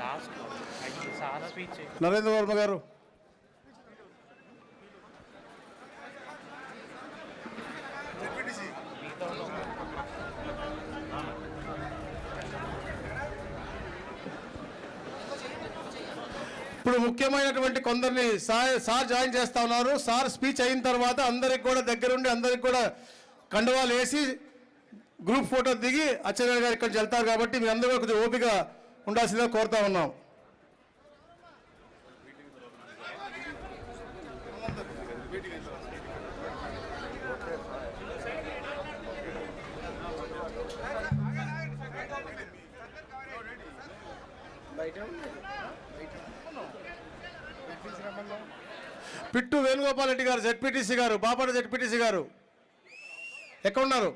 Last అయ్యి sir speech Narendra Varma గారు. ఇప్పుడు ముఖ్యమైనటువంటి కొందరిని సార్ సార్ జాయిన్ చేస్తా ఉన్నారు. సార్ స్పీచ్ అయిన తర్వాత అందరికి కూడా దగ్గరుండి అందరికి కూడా కండువాలు వేసి గ్రూప్ ఫోటో దిగి అచ్చెన్నాయుడు గారు ఇక్కడికి వెళ్తారు కాబట్టి మీ అందరూ కొంచెం ఓపిక ఉండాల్సిందిగా కోరుతా ఉన్నాం. పిట్టు వేణుగోపాల్ రెడ్డి గారు జెడ్పీటీసీ గారు బాపట జెడ్పీటీసీ గారు. ఎక్కడున్నారు?